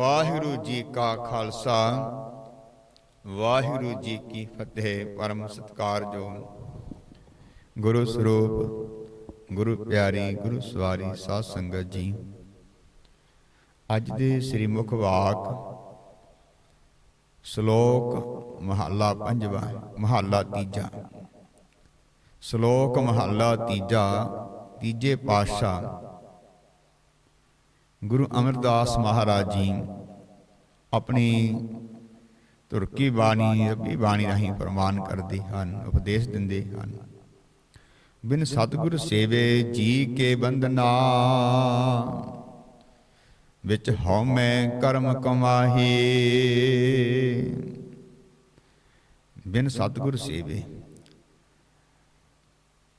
ਵਾਹਿਗੁਰੂ ਜੀ ਕਾ ਖਾਲਸਾ। ਵਾਹਿਗੁਰੂ ਜੀ ਕੀ ਫਤਿਹ, ਪਰਮ ਸਤਿਕਾਰਯੋਗ ਗੁਰੂ ਸਰੂਪ, ਗੁਰੂ ਪਿਆਰੀ, ਗੁਰੂ ਸਵਾਰੀ ਸਾਧ ਸੰਗਤ ਜੀ, ਅੱਜ ਦੇ ਸ੍ਰੀ ਮੁਖ ਵਾਕ ਸ਼ਲੋਕ ਮਹੱਲਾ ਪੰਜਵਾਂ, ਮਹੱਲਾ ਤੀਜਾ। ਸ਼ਲੋਕ ਮਹੱਲਾ ਤੀਜਾ, ਤੀਜੇ ਪਾਤਸ਼ਾਹ ਗੁਰੂ ਅਮਰਦਾਸ ਮਹਾਰਾਜ ਜੀ, ਆਪਣੀ ਤੁਰਕੀ ਬਾਣੀ ਰੱਬੀ ਬਾਣੀ ਰਾਹੀਂ ਪ੍ਰਮਾਨ ਕਰਦੇ ਹਨ, ਉਪਦੇਸ਼ ਦਿੰਦੇ ਹਨ। ਬਿਨ ਸਤਿਗੁਰ ਸੇਵੇ ਜੀ ਕੇ ਬੰਦਨਾ ਵਿੱਚ ਹਉਮੈ ਕਰਮ ਕਮਾਹੀ। ਬਿਨ ਸਤਿਗੁਰ ਸੇਵੇ,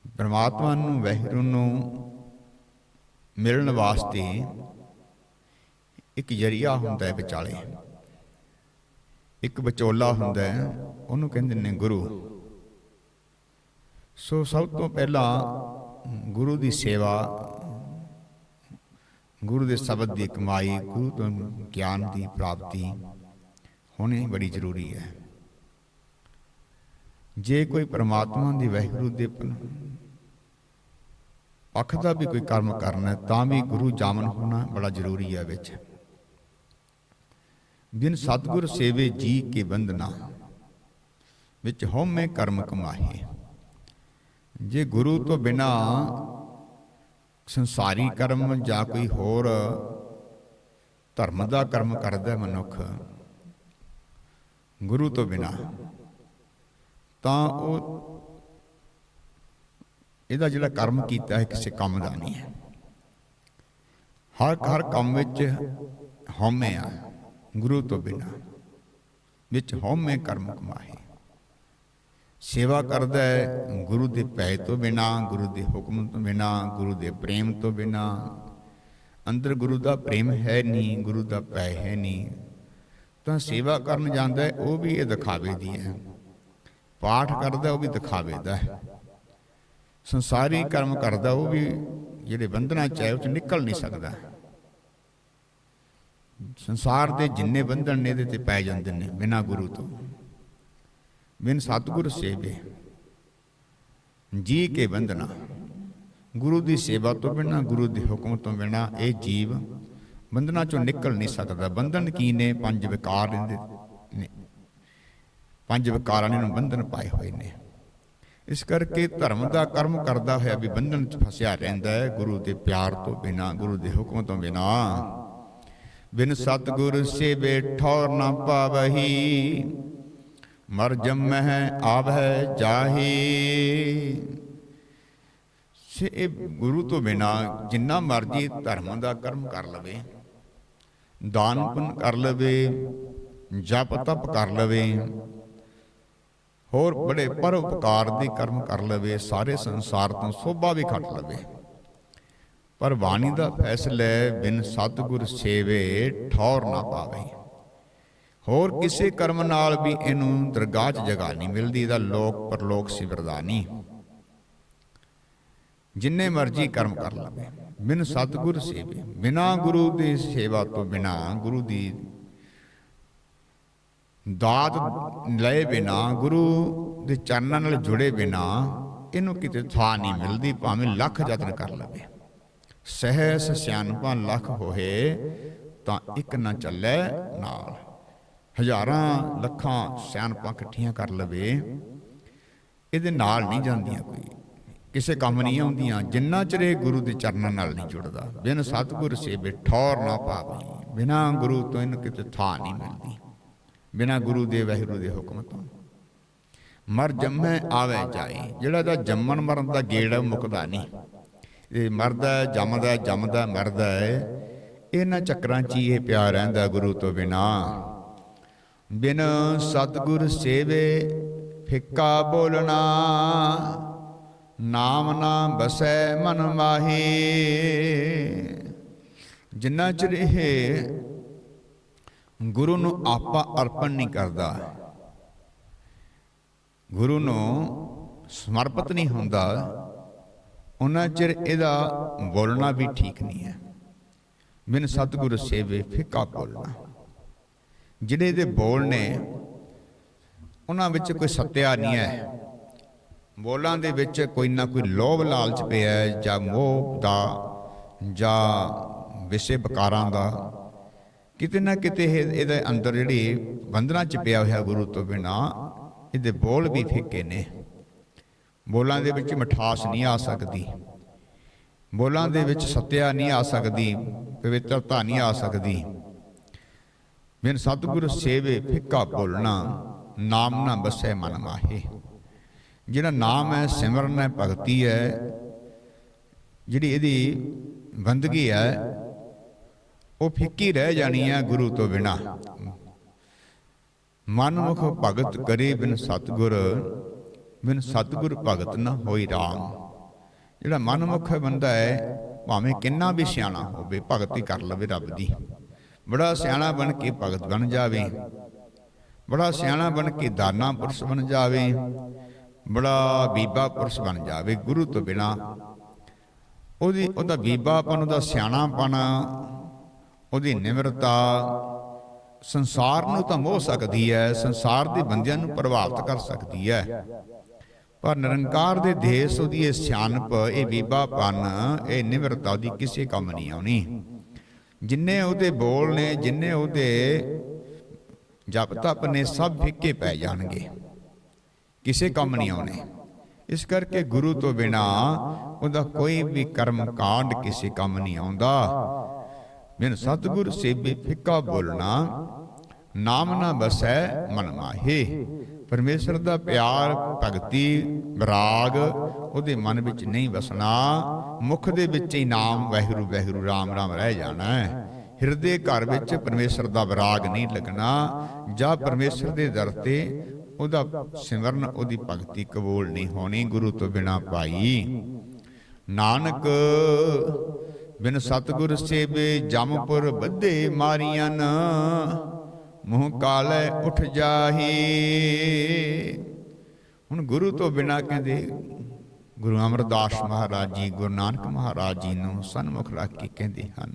ਪਰਮਾਤਮਾ ਨੂੰ ਵਹਿਰੂ ਨੂੰ ਮਿਲਣ ਵਾਸਤੇ ਇੱਕ ਜਰੀਆ ਹੁੰਦਾ ਹੈ ਵਿਚਾਲੇ। ਇੱਕ ਵਿਚੋਲਾ ਹੁੰਦਾ ਹੈ, ਉਹਨੂੰ ਕਹਿੰਦੇ ਨੇ ਗੁਰੂ। ਸੋ ਸਭ ਤੋਂ ਪਹਿਲਾਂ ਗੁਰੂ ਦੀ ਸੇਵਾ, ਗੁਰੂ ਦੇ ਸ਼ਬਦ ਦੀ ਕਮਾਈ, ਗੁਰੂ ਤੋਂ ਗਿਆਨ ਦੀ ਪ੍ਰਾਪਤੀ ਹੋਣੀ ਬੜੀ ਜ਼ਰੂਰੀ ਹੈ। ਜੇ ਕੋਈ ਪ੍ਰਮਾਤਮਾ ਦੀ ਵਹਿਗੁਰੂ ਦੇ ਪੱਖ ਦਾ ਵੀ ਕੋਈ ਕਰਮ ਕਰਨਾ ਤਾਂ ਵੀ ਗੁਰੂ ਜਾਮਨ ਹੋਣਾ ਬੜਾ ਜ਼ਰੂਰੀ ਹੈ ਵਿੱਚ। ਬਿਨ ਸਤਗੁਰ ਸੇਵੇ ਜੀ ਕੇ ਬੰਦਨਾ ਵਿੱਚ ਹਉਮੈ ਕਰਮ ਕਮਾਹੇ। ਜੇ ਗੁਰੂ ਤੋਂ ਬਿਨਾ ਸੰਸਾਰੀ ਕਰਮ ਜਾਂ ਕੋਈ ਹੋਰ ਧਰਮ ਦਾ ਕਰਮ ਕਰਦਾ ਮਨੁੱਖ, ਗੁਰੂ ਤੋਂ ਬਿਨਾ, ਤਾਂ ਉਹ ਇਹਦਾ ਜਿਹੜਾ ਕਰਮ ਕੀਤਾ ਹੈ ਕਿਸੇ ਕੰਮ ਦਾ ਨਹੀਂ ਹੈ। ਹਰ ਹਰ ਕੰਮ ਵਿੱਚ ਹਉਮੈ ਆ। ਗੁਰੂ ਤੋਂ ਬਿਨਾ, ਵਿੱਚ ਹਉਮੈ ਕਰਮ ਕਮਾਹੇ ਸੇਵਾ ਕਰਦਾ ਹੈ ਗੁਰੂ ਦੇ ਭੈ ਤੋਂ ਬਿਨਾ, ਗੁਰੂ ਦੇ ਹੁਕਮ ਤੋਂ ਬਿਨਾ, ਗੁਰੂ ਦੇ ਪ੍ਰੇਮ ਤੋਂ ਬਿਨਾ। ਅੰਦਰ ਗੁਰੂ ਦਾ ਪ੍ਰੇਮ ਹੈ ਨਹੀਂ, ਗੁਰੂ ਦਾ ਭੈ ਹੈ ਨਹੀਂ। ਤਾਂ ਸੇਵਾ ਕਰਨ ਜਾਂਦਾ ਹੈ, ਉਹ ਵੀ ਇਹ ਦਿਖਾਵੇ ਦੀ ਹੈ। ਪਾਠ ਕਰਦਾ, ਉਹ ਵੀ ਦਿਖਾਵੇ ਦਾ ਹੈ। ਸੰਸਾਰੀ ਕਰਮ ਕਰਦਾ, ਉਹ ਵੀ ਜਿਹੜੇ ਬੰਧਨਾਂ ਚ ਹੈ, ਉਹ ਚ ਨਿਕਲ ਨਹੀਂ ਸਕਦਾ। ਸੰਸਾਰ ਦੇ ਜਿੰਨੇ ਬੰਧਨ ਨੇ ਇਹਦੇ ਤੇ ਪੈ ਜਾਂਦੇ ਨੇ ਬਿਨਾ ਗੁਰੂ ਤੋਂ। ਬਿਨ ਸਤਿਗੁਰ ਸੇਵੇ। ਜੀ ਕੇ ਬੰਧਨਾ। ਗੁਰੂ ਦੀ ਸੇਵਾ ਤੋਂ ਬਿਨਾ ਗੁਰੂ ਦੇ ਹੁਕਮ ਤੋਂ ਬਿਨਾ ਇਹ ਜੀਵ ਬੰਧਨਾਂ ਚੋਂ ਨਿਕਲ ਨਹੀਂ ਸਕਦਾ। ਬੰਧਨ ਕੀ ਨੇ? ਪੰਜ ਵਿਕਾਰ ਨੇ। ਪੰਜ ਵਿਕਾਰਾਂ ਨੇ ਨੂੰ ਬੰਧਨ ਪਾਏ ਹੋਏ ਨੇ। ਇਸ ਕਰਕੇ ਧਰਮ ਦਾ ਕਰਮ ਕਰਦਾ ਹੋਇਆ ਵੀ ਬੰਧਨ ਚ ਫਸਿਆ ਰਹਿੰਦਾ ਹੈ ਗੁਰੂ ਦੇ ਪਿਆਰ ਤੋਂ ਬਿਨਾ ਗੁਰੂ ਦੇ ਹੁਕਮ ਤੋਂ ਬਿਨਾ। ਬਿਨ ਸਤਗੁਰ ਸੇਵੇ ਠੌਰ ਨਾ ਪਾਵਹੀ। ਮਰ ਜੰਮਹਿ ਆਵਹਿ ਜਾਹੀ। ਸੇ ਗੁਰੂ ਤੋਂ ਬਿਨਾ ਜਿੰਨਾ ਮਰਜ਼ੀ ਧਰਮ ਦਾ ਕਰਮ ਕਰ ਲਵੇ, ਦਾਨ ਪੁੰਨ ਕਰ ਲਵੇ, ਜਪ ਤਪ ਕਰ ਲਵੇ, ਹੋਰ ਬੜੇ ਪਰਉਪਕਾਰ ਦੀ ਕਰਮ ਕਰ ਲਵੇ, ਸਾਰੇ ਸੰਸਾਰ ਤੋਂ ਸੋਭਾ ਵੀ ਖੱਟ ਲਵੇ। ਪਰ ਬਾਣੀ ਦਾ ਫੈਸਲਾ ਬਿਨ ਸਤਿਗੁਰ ਸੇਵੇ ਠੌਰ ਨਾ ਪਾਵੇ। ਹੋਰ ਕਿਸੇ ਕਰਮ ਨਾਲ ਵੀ ਇਹਨੂੰ ਦਰਗਾਹ 'ਚ ਜਗ੍ਹਾ ਨਹੀਂ ਮਿਲਦੀ ਦਾ ਲੋਕ ਪਰਲੋਕ ਸਿਵਰਦਾ ਨਹੀਂ। ਜਿੰਨੇ ਮਰਜ਼ੀ ਕਰਮ ਕਰ ਲਵੇ, ਬਿਨ ਸਤਿਗੁਰ ਸੇਵੇ, ਬਿਨਾ ਗੁਰੂ ਦੀ ਸੇਵਾ ਤੋਂ ਬਿਨਾ ਗੁਰੂ ਦੀ ਦਾਤ ਲਏ ਬਿਨਾ, ਗੁਰੂ ਦੇ ਚਰਨਾਂ ਨਾਲ ਜੁੜੇ ਬਿਨਾ, ਇਹਨੂੰ ਕਿਤੇ ਥਾਂ ਨਹੀਂ ਮਿਲਦੀ, ਭਾਵੇਂ ਲੱਖ ਯਤਨ ਕਰ ਲਵੇ। ਸਹਿਸ ਸਿਆਣਪਾਂ ਲੱਖ ਹੋਏ ਤਾਂ ਇੱਕ ਨਾ ਚੱਲੇ ਨਾਲ। ਹਜ਼ਾਰਾਂ ਲੱਖਾਂ ਸਿਆਣਪਾਂ ਇਕੱਠੀਆਂ ਕਰ ਲਵੇ ਇਹਦੇ ਨਾਲ ਨਹੀਂ ਜਾਂਦੀਆਂ ਕੋਈ। ਕਿਸੇ ਕੰਮ ਨਹੀਂ ਆਉਂਦੀਆਂ ਜਿੰਨਾ ਚਿਰ ਇਹ ਗੁਰੂ ਦੇ ਚਰਨਾਂ ਨਾਲ ਨਹੀਂ ਜੁੜਦਾ। ਬਿਨ ਸਤਿਗੁਰ ਸੇਵੇ ਠੌਰ ਨਾ ਪਾਵੇ ਬਿਨਾ ਗੁਰੂ ਤੋਂ ਇਹਨੂੰ ਕਿਤੇ ਥਾਂ ਨਹੀਂ ਮਿਲਦੀ ਬਿਨਾ ਗੁਰੂ ਦੇ ਵਹਿਰੂ ਦੇ ਹੁਕਮ ਤੋਂ। ਮਰ ਜੰਮੈ ਆਵੇ ਜਾਏ। ਜਿਹੜਾ ਦਾ ਜੰਮਣ ਮਰਨ ਦਾ ਗੇੜ ਹੈ, ਮੁੱਕਦਾ ਨਹੀਂ। ਇਹ ਮਰਦਾ ਜੰਮਦਾ ਜੰਮਦਾ ਮਰਦਾ ਹੈ। ਇਹਨਾਂ ਚੱਕਰਾਂ 'ਚ ਹੀ ਇਹ ਪਿਆਰ ਰਹਿੰਦਾ ਗੁਰੂ ਤੋਂ ਬਿਨਾ। ਬਿਨ ਸਤਿਗੁਰ ਸੇਵੇ ਫਿੱਕਾ ਬੋਲਣਾ, ਨਾਮ ਨਾ ਬਸੈ ਮਨ ਮਾਹੀ। ਜਿੰਨਾ ਚਿਰ ਇਹ ਗੁਰੂ ਨੂੰ ਆਪਾ ਅਰਪਣ ਨਹੀਂ ਕਰਦਾ, ਗੁਰੂ ਨੂੰ ਸਮਰਪਿਤ ਨਹੀਂ ਹੁੰਦਾ ਉਹਨਾਂ ਚਿਰ ਇਹਦਾ ਬੋਲਣਾ ਵੀ ਠੀਕ ਨਹੀਂ ਹੈ। ਬਿਨ ਸਤਿਗੁਰ ਸੇਵੇ ਫਿੱਕਾ ਬੋਲਣਾ। ਜਿਹੜੇ ਦੇ ਬੋਲ ਨੇ, ਉਹਨਾਂ ਵਿੱਚ ਕੋਈ ਸੱਤਿਆ ਨਹੀਂ ਹੈ। ਬੋਲਾਂ ਦੇ ਵਿੱਚ ਕੋਈ ਨਾ ਕੋਈ ਲੋਭ ਲਾਲਚ ਪਿਆ ਹੈ, ਜਾਂ ਮੋਹ ਦਾ, ਜਾਂ ਵਿਸ਼ੇ ਬਕਾਰਾਂ ਦਾ। ਕਿਤੇ ਨਾ ਕਿਤੇ ਇਹ- ਇਹਦੇ ਅੰਦਰ ਜਿਹੜੀ ਬੰਧਨਾਂ ਚ ਪਿਆ ਹੋਇਆ ਗੁਰੂ ਤੋਂ ਬਿਨਾ, ਇਹਦੇ ਬੋਲ ਵੀ ਫਿੱਕੇ ਨੇ। ਬੋਲਾਂ ਦੇ ਵਿੱਚ ਮਿਠਾਸ ਨਹੀਂ ਆ ਸਕਦੀ। ਬੋਲਾਂ ਦੇ ਵਿੱਚ ਸਤਿਆ ਨਹੀਂ ਆ ਸਕਦੀ, ਪਵਿੱਤਰਤਾ ਨਹੀਂ ਆ ਸਕਦੀ। ਬਿਨ ਸਤਿਗੁਰ ਸੇਵੇ ਫਿੱਕਾ ਬੋਲਣਾ, ਨਾਮ ਨਾ ਬਸੈ ਮਨ ਮਾਹੇ। ਜਿਹੜਾ ਨਾਮ ਹੈ, ਸਿਮਰਨ ਹੈ, ਭਗਤੀ ਹੈ, ਜਿਹੜੀ ਇਹਦੀ ਬੰਦਗੀ ਹੈ, ਉਹ ਫਿੱਕੀ ਰਹਿ ਜਾਣੀ ਹੈ ਗੁਰੂ ਤੋਂ ਬਿਨਾ। ਮਨਮੁਖ ਭਗਤ ਕਰੇ ਬਿਨ ਸਤਿਗੁਰ ਬਿਨ ਸਤਿਗੁਰ ਭਗਤ ਨਾ ਹੋਈ ਰਾਮ। ਜਿਹੜਾ ਮਨਮੁਖ ਬੰਦਾ ਹੈ, ਭਾਵੇਂ ਕਿੰਨਾ ਵੀ ਸਿਆਣਾ ਹੋਵੇ, ਭਗਤੀ ਕਰ ਲਵੇ ਰੱਬ ਦੀ। ਬੜਾ ਸਿਆਣਾ ਬਣ ਕੇ ਭਗਤ ਬਣ ਜਾਵੇ। ਬੜਾ ਸਿਆਣਾ ਬਣ ਕੇ ਦਾਨਾ ਪੁਰਸ਼ ਬਣ ਜਾਵੇ। ਬੜਾ ਬੀਬਾ ਪੁਰਸ਼ ਬਣ ਜਾਵੇ ਗੁਰੂ ਤੋਂ ਬਿਨਾ। ਉਹਦੀ, ਉਹਦਾ ਬੀਬਾਪਨ, ਉਹਦਾ ਸਿਆਣਾਪਨ, ਉਹਦੀ ਨਿਮਰਤਾ ਸੰਸਾਰ ਨੂੰ ਤਾਂ ਮੋਹ ਸਕਦੀ ਹੈ, ਸੰਸਾਰ ਦੇ ਬੰਦਿਆਂ ਨੂੰ ਪ੍ਰਭਾਵਿਤ ਕਰ ਸਕਦੀ ਹੈ। ਪਰ ਨਿਰੰਕਾਰ ਦੇ ਦੇਸ ਉਹਦੀ ਇਹ ਸਿਆਣਪ, ਇਹ ਬੀਬਾਪਨ, ਇਹ ਨਿਮਰਤਾ ਉਹਦੀ ਕਿਸੇ ਕੰਮ ਨਹੀਂ ਆਉਣੀ। ਜਿੰਨੇ ਉਹਦੇ ਬੋਲ ਨੇ, ਜਿੰਨੇ ਉਹਦੇ ਜਪ ਤਪ ਨੇ, ਸਭ ਫਿੱਕੇ ਪੈ ਜਾਣਗੇ। ਕਿਸੇ ਕੰਮ ਨਹੀਂ ਆਉਣੇ। ਇਸ ਕਰਕੇ ਗੁਰੂ ਤੋਂ ਬਿਨਾ ਉਹਦਾ ਕੋਈ ਵੀ ਕਰਮ ਕਾਂਡ ਕਿਸੇ ਕੰਮ ਨਹੀਂ ਆਉਂਦਾ। ਬਿਨ ਸਤਿਗੁਰ ਸੇਬੇ ਫਿੱਕਾ ਬੋਲਣਾ, ਨਾਮ ਨਾ ਬਸੈ ਮਨ ਮਾਹੇ। ਪਰਮੇਸ਼ਰ ਦਾ ਪਿਆਰ, ਭਗਤੀ ਵਿਰਾਗ ਉਹਦੇ ਮਨ ਵਿੱਚ ਨਹੀਂ ਵਸਣਾ, ਮੁਖ ਦੇ ਵਿੱਚ ਹੀ ਨਾਮ ਵਾਹਿਗੁਰੂ ਵਾਹਿਗੁਰੂ, ਰਾਮ ਰਾਮ ਰਹਿ ਜਾਣਾ ਹੈ। ਹਿਰਦੇ ਘਰ ਵਿੱਚ ਪਰਮੇਸ਼ਰ ਦਾ ਵਿਰਾਗ ਨਹੀਂ ਲੱਗਣਾ, ਜਾਂ ਪਰਮੇਸ਼ਰ ਦੇ ਦਰ ਤੇ ਉਹਦਾ ਸਿਮਰਨ, ਉਹਦੀ ਭਗਤੀ ਕਬੂਲ ਨਹੀਂ ਹੋਣੀ ਗੁਰੂ ਤੋਂ ਬਿਨਾ ਭਾਈ। ਨਾਨਕ, ਬਿਨ ਸਤਗੁਰ ਸੇਵੇ ਜਮਪੁਰ ਬੱਧੇ ਮਾਰੀਆਂ ਮੂੰਹ ਕਾਲੇ ਉਠ ਜਾਹੀ। ਹੁਣ ਗੁਰੂ ਤੋਂ ਬਿਨਾ ਕਹਿੰਦੇ ਗੁਰੂ ਅਮਰਦਾਸ ਮਹਾਰਾਜ ਜੀ, ਗੁਰੂ ਨਾਨਕ ਮਹਾਰਾਜ ਜੀ ਨੂੰ ਸਨਮੁਖ ਰੱਖ ਕੇ ਕਹਿੰਦੇ ਹਨ,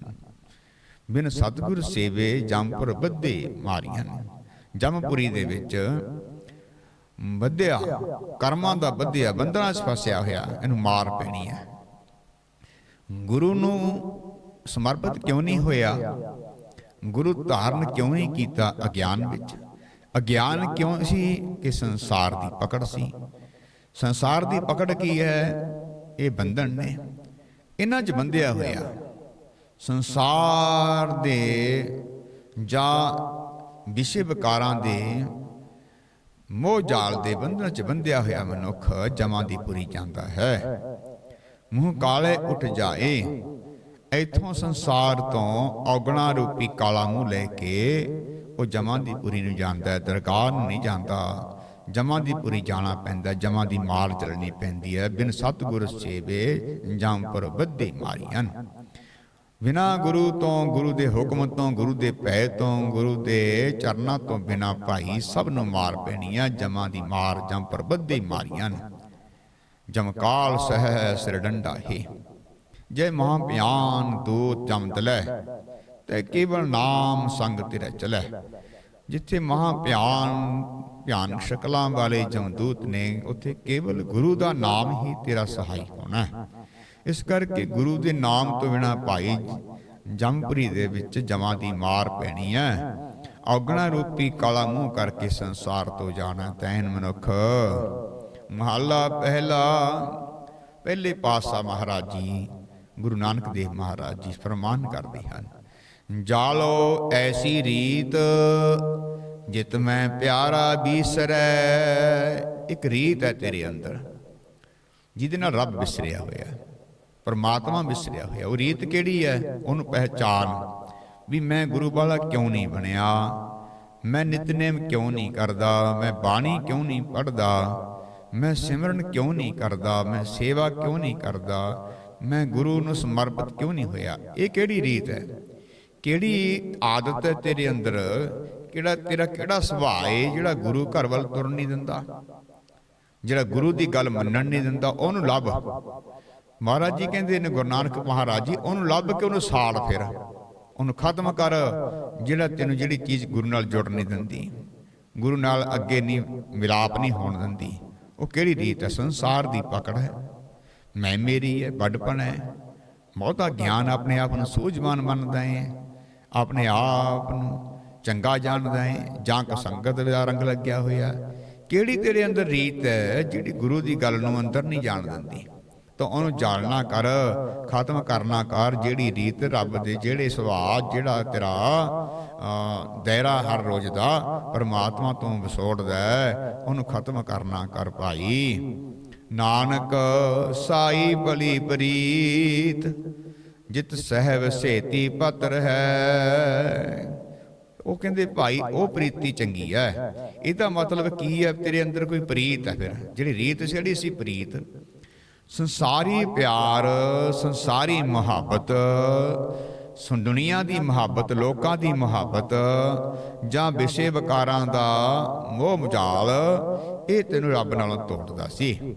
ਬਿਨ ਸਤਗੁਰ ਸੇਵੇ ਜਮਪੁਰ ਬੱਧੇ ਮਾਰੀਆਂ ਜਮਪੁਰੀ ਦੇ ਵਿੱਚ ਬੱਧਿਆ ਕਰਮਾਂ ਦਾ ਬੱਧਿਆ ਬੰਧਨਾਂ 'ਚ ਫਸਿਆ ਹੋਇਆ, ਇਹਨੂੰ ਮਾਰ ਪੈਣੀ ਹੈ। ਗੁਰੂ ਨੂੰ ਸਮਰਪਿਤ ਕਿਉਂ ਨਹੀਂ ਹੋਇਆ? ਗੁਰੂ ਧਾਰਨ ਕਿਉਂ ਨਹੀਂ ਕੀਤਾ ਅਗਿਆਨ ਵਿੱਚ? ਅਗਿਆਨ ਕਿਉਂ ਸੀ ਕਿ ਸੰਸਾਰ ਦੀ ਪਕੜ ਸੀ? ਸੰਸਾਰ ਦੀ ਪਕੜ ਕੀ ਹੈ? ਇਹ ਬੰਧਨ ਨੇ। ਇਹਨਾਂ 'ਚ ਬੰਧਿਆ ਹੋਇਆ। ਸੰਸਾਰ ਦੇ ਜਾਂ ਵਿਸ਼ੇ ਵਿਕਾਰਾਂ ਦੇ ਮੋਹ ਜਾਲ ਦੇ ਬੰਧਨ 'ਚ ਬੰਧਿਆ ਹੋਇਆ ਮਨੁੱਖ ਜਮਾਂ ਦੀ ਪੁਰੀ ਜਾਂਦਾ ਹੈ। ਮੂੰਹ ਕਾਲੇ ਉੱਠ ਜਾਏ। ਇੱਥੋਂ ਸੰਸਾਰ ਤੋਂ ਔਗਣਾ ਰੂਪੀ ਕਾਲਾ ਮੂੰਹ ਲੈ ਕੇ ਉਹ ਜਮਾਂ ਦੀ ਪੁਰੀ ਨੂੰ ਜਾਂਦਾ ਹੈ, ਦਰਗਾਹ ਨੂੰ ਨਹੀਂ ਜਾਂਦਾ ਜਮਾਂ ਦੀ ਪੁਰੀ ਜਾਣਾ ਪੈਂਦਾ ਜਮਾਂ ਦੀ ਮਾਰ ਚੱਲਣੀ ਪੈਂਦੀ ਹੈ। ਬਿਨ ਸਤਗੁਰ ਸੇਵੇ ਜਮ ਪਰ ਬੱਧੇ ਮਾਰੀਆਂ। ਬਿਨਾ ਗੁਰੂ ਤੋਂ ਗੁਰੂ ਦੇ ਹੁਕਮ ਤੋਂ, ਗੁਰੂ ਦੇ ਪੈ ਤੋਂ, ਗੁਰੂ ਦੇ ਚਰਨਾਂ ਤੋਂ ਬਿਨਾ ਭਾਈ ਸਭ ਨੂੰ ਮਾਰ ਪੈਣੀ ਆ ਜਮਾਂ ਦੀ ਮਾਰ ਜਮ ਪਰ ਬੱਧੇ ਮਾਰੀਆਂ। ਜਮਕਾਲ ਸਹਿ ਸਿਰ ਡੰਡਾ ਹੀ। ਜੇ ਮਹਾ ਬਿਆਨ ਦੂਤ ਜਮ ਤੇ ਕੇਵਲ ਨਾਮ ਸੰਗ ਤੇਰੇ ਚਲੈ। ਜਿੱਥੇ ਮਹਾ ਬਿਆਨ ਭਿਆਨਕ ਸ਼ਕਲਾਂ ਵਾਲੇ ਜਮਦੂਤ ਨੇ, ਉੱਥੇ ਕੇਵਲ ਗੁਰੂ ਦਾ ਨਾਮ ਹੀ ਤੇਰਾ ਸਹਾਈ ਹੋਣਾ ਹੈ। ਇਸ ਕਰਕੇ ਗੁਰੂ ਦੇ ਨਾਮ ਤੋਂ ਬਿਨਾ ਭਾਈ ਜੰਪਰੀ ਦੇ ਵਿੱਚ ਜਮਾਂ ਦੀ ਮਾਰ ਪੈਣੀ ਹੈ। ਔਗਣਾ ਰੂਪੀ ਕਾਲਾ ਮੂੰਹ ਕਰਕੇ ਸੰਸਾਰ ਤੋਂ ਜਾਣਾ ਤੈਨ ਮਨੁੱਖ। ਮਹੱਲਾ ਪਹਿਲਾ, ਪਹਿਲੇ ਪਾਸਾ ਮਹਾਰਾਜ ਜੀ ਗੁਰੂ ਨਾਨਕ ਦੇਵ ਮਹਾਰਾਜ ਜੀ ਫਰਮਾਨ ਕਰਦੇ ਹਨ। ਜਾਲੋ ਐਸੀ ਰੀਤ ਜਿਤ ਮੈਂ ਪਿਆਰਾ ਬੀਸਰੈ ਇੱਕ ਰੀਤ ਹੈ ਤੇਰੇ ਅੰਦਰ ਜਿਹਦੇ ਨਾਲ ਰੱਬ ਵਿਸਰਿਆ ਹੋਇਆ ਪਰਮਾਤਮਾ ਵਿਸਰਿਆ ਹੋਇਆ ਉਹ ਰੀਤ ਕਿਹੜੀ ਹੈ? ਉਹਨੂੰ ਪਹਿਚਾਨ। ਵੀ ਮੈਂ ਗੁਰੂ ਵਾਲਾ ਕਿਉਂ ਨਹੀਂ ਬਣਿਆ? ਮੈਂ ਨਿਤਨੇਮ ਕਿਉਂ ਨਹੀਂ ਕਰਦਾ? ਮੈਂ ਬਾਣੀ ਕਿਉਂ ਨਹੀਂ ਪੜਦਾ ਮੈਂ ਸਿਮਰਨ ਕਿਉਂ ਨਹੀਂ ਕਰਦਾ? ਮੈਂ ਸੇਵਾ ਕਿਉਂ ਨਹੀਂ ਕਰਦਾ? ਮੈਂ ਗੁਰੂ ਨੂੰ ਸਮਰਪਿਤ ਕਿਉਂ ਨਹੀਂ ਹੋਇਆ? ਇਹ ਕਿਹੜੀ ਰੀਤ ਹੈ? ਕਿਹੜੀ ਆਦਤ ਹੈ ਤੇਰੇ ਅੰਦਰ? ਕਿਹੜਾ, ਤੇਰਾ ਕਿਹੜਾ ਸੁਭਾਅ ਹੈ ਜਿਹੜਾ ਗੁਰੂ ਘਰ ਵੱਲ ਤੁਰਨ ਨਹੀਂ ਦਿੰਦਾ? ਜਿਹੜਾ ਗੁਰੂ ਦੀ ਗੱਲ ਮੰਨਣ ਨਹੀਂ ਦਿੰਦਾ, ਉਹਨੂੰ ਲੱਭ। ਮਹਾਰਾਜ ਜੀ ਕਹਿੰਦੇ ਨੇ, ਗੁਰੂ ਨਾਨਕ ਮਹਾਰਾਜ ਜੀ, ਉਹਨੂੰ ਲੱਭ ਕੇ ਉਹਨੂੰ ਸਾੜ ਫਿਰ। ਉਹਨੂੰ ਖਤਮ ਕਰ, ਜਿਹੜਾ ਤੈਨੂੰ ਜਿਹੜੀ ਚੀਜ਼ ਗੁਰੂ ਨਾਲ ਜੁੜ ਨਹੀਂ ਦਿੰਦੀ। ਗੁਰੂ ਨਾਲ ਅੱਗੇ ਨਹੀਂ, ਮਿਲਾਪ ਨਹੀਂ ਹੋਣ ਦਿੰਦੀ। ਉਹ ਕਿਹੜੀ ਰੀਤ ਹੈ? ਸੰਸਾਰ ਦੀ ਪਕੜ ਹੈ। ਮੈਂ ਮੇਰੀ ਹੈ ਵੱਡਪਣ ਹੈ। ਬਹੁਤਾ ਗਿਆਨ ਆਪਣੇ ਆਪ ਨੂੰ ਸੂਝਵਾਨ ਮੰਨਦਾ ਹੈ। ਆਪਣੇ ਆਪ ਨੂੰ ਚੰਗਾ ਜਾਣਦਾ ਹੈ। ਜਾਂ ਕਿ ਸੰਗਤ ਦਾ ਰੰਗ ਲੱਗਿਆ ਹੋਇਆ। ਕਿਹੜੀ ਤੇਰੇ ਅੰਦਰ ਰੀਤ ਹੈ ਜਿਹੜੀ ਗੁਰੂ ਦੀ ਗੱਲ ਨੂੰ ਅੰਦਰ ਨਹੀਂ ਜਾਣ ਦਿੰਦੀ? ਤਾਂ ਉਹਨੂੰ ਜਾਣਨਾ ਕਰ, ਖਤਮ ਕਰਨਾ ਕਰ ਜਿਹੜੀ ਰੀਤ ਰੱਬ ਦੇ ਜਿਹੜੇ ਸੁਭਾਅ, ਜਿਹੜਾ ਤੇਰਾ ਦਾਇਰਾ ਹਰ ਰੋਜ਼ ਦਾ ਪਰਮਾਤਮਾ ਤੋਂ ਵਿਸੋੜਦਾ ਉਹਨੂੰ ਖਤਮ ਕਰਨਾ ਕਰ ਭਾਈ। ਨਾਨਕ ਸਾਈ ਬਲੀ ਪ੍ਰੀਤ, ਜਿਤ ਸਹਿਬ ਸੇਤੀ ਪਤਰ ਹੈ। ਉਹ ਕਹਿੰਦੇ, ਭਾਈ, ਉਹ ਪ੍ਰੀਤੀ ਚੰਗੀ ਹੈ ਇਹਦਾ ਮਤਲਬ ਕੀ ਹੈ ਤੇਰੇ ਅੰਦਰ ਕੋਈ ਪ੍ਰੀਤ ਹੈ ਫਿਰ? ਜਿਹੜੀ ਰੀਤ ਸੀ, ਜਿਹੜੀ ਸੀ ਪ੍ਰੀਤ। ਸੰਸਾਰੀ ਪਿਆਰ, ਸੰਸਾਰੀ ਮੁਹੱਬਤ, ਸੁਣ ਦੁਨੀਆ ਦੀ ਮੁਹੱਬਤ, ਲੋਕਾਂ ਦੀ ਮੁਹੱਬਤ, ਜਾਂ ਵਿਸ਼ੇ ਵਿਕਾਰਾਂ ਦਾ ਮੋਹ ਮਜਾਲ ਇਹ ਤੈਨੂੰ ਰੱਬ ਨਾਲੋਂ ਤੋੜਦਾ ਸੀ।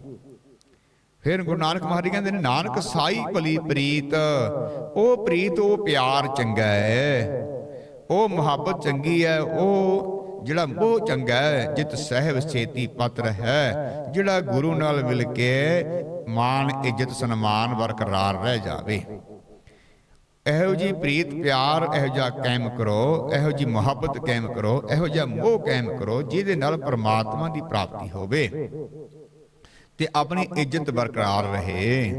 ਫਿਰ ਗੁਰੂ ਨਾਨਕ ਮਹਾਰਾਜ ਕਹਿੰਦੇ ਨੇ, ਨਾਨਕ ਸਾਈ ਭਲੀ ਪ੍ਰੀਤ, ਉਹ ਪ੍ਰੀਤ, ਉਹ ਪਿਆਰ ਚੰਗਾ ਹੈ, ਉਹ ਮੁਹੱਬਤ ਚੰਗੀ ਹੈ, ਉਹ ਜਿਹੜਾ ਮੋਹ ਚੰਗਾ ਹੈ, ਜਿਤ ਸਹਿਬ ਸੇਤੀ ਪਤਰ ਹੈ, ਜਿਹੜਾ ਗੁਰੂ ਨਾਲ ਮਿਲ ਕੇ ਮਾਨ, ਇੱਜ਼ਤ, ਸਨਮਾਨ ਬਰਕਰਾਰ ਰਹਿ ਜਾਵੇ। ਇਹੋ ਜੀ ਪ੍ਰੀਤ, ਪਿਆਰ, ਇਹੋ ਜਿਹਾ ਕਾਇਮ ਕਰੋ, ਇਹੋ ਜੀ ਮੁਹੱਬਤ ਕਾਇਮ ਕਰੋ, ਇਹੋ ਜਿਹਾ ਮੋਹ ਕਾਇਮ ਕਰੋ, ਜਿਹਦੇ ਨਾਲ ਪਰਮਾਤਮਾ ਦੀ ਪ੍ਰਾਪਤੀ ਹੋਵੇ। ਤੇ ਆਪਣੀ ਇੱਜ਼ਤ ਬਰਕਰਾਰ ਰਹੇ।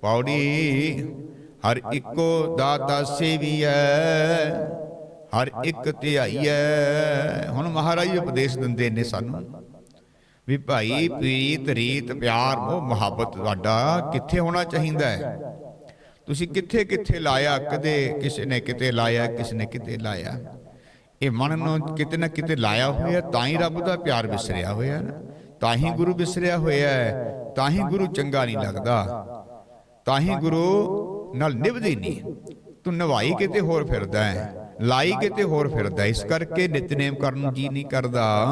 ਪੌੜੀ ਹਰ ਇੱਕੋ ਦਾਤਾ ਸੇਵੀਐ ਹਰ ਇੱਕ ਧਿਆਈਐ। ਹੁਣ ਮਹਾਰਾਜ ਉਪਦੇਸ਼ ਦਿੰਦੇ ਨੇ ਸਾਨੂੰ ਵੀ ਭਾਈ ਪ੍ਰੀਤ ਰੀਤ ਪਿਆਰ ਮੋਹ ਮੁਹੱਬਤ ਤੁਹਾਡਾ ਕਿੱਥੇ ਹੋਣਾ ਚਾਹੀਦਾ ਹੈ? ਤੁਸੀਂ ਕਿੱਥੇ ਕਿੱਥੇ ਲਾਇਆ ਕਦੇ ਕਿਸੇ ਨੇ ਕਿਤੇ ਲਾਇਆ? ਕਿਸੇ ਨੇ ਕਿਤੇ ਲਾਇਆ? ਇਹ ਮਨ ਨੂੰ ਕਿਤੇ ਨਾ ਕਿਤੇ ਲਾਇਆ ਹੋਇਆ ਤਾਂ ਹੀ ਰੱਬ ਦਾ ਪਿਆਰ ਵਿਸਰਿਆ ਹੋਇਆ ਨਾ। ਤਾਂ ਹੀ ਗੁਰੂ ਵਿਸਰਿਆ ਹੋਇਆ ਹੈ ਤਾਂ ਹੀ। ਗੁਰੂ ਚੰਗਾ ਨਹੀਂ ਲੱਗਦਾ। ਤਾਂ ਹੀ ਗੁਰੂ ਨਾਲ ਨਿਭਦੀ ਨਹੀਂ। ਤੂੰ ਨਵਾਈ ਕਿਤੇ ਹੋਰ ਫਿਰਦਾ ਹੈ। ਲਾਈ ਕਿਤੇ ਹੋਰ ਫਿਰਦਾ। ਇਸ ਕਰਕੇ ਨਿਤਨੇਮ ਕਰਨ ਨੂੰ ਜੀ ਨਹੀਂ ਕਰਦਾ।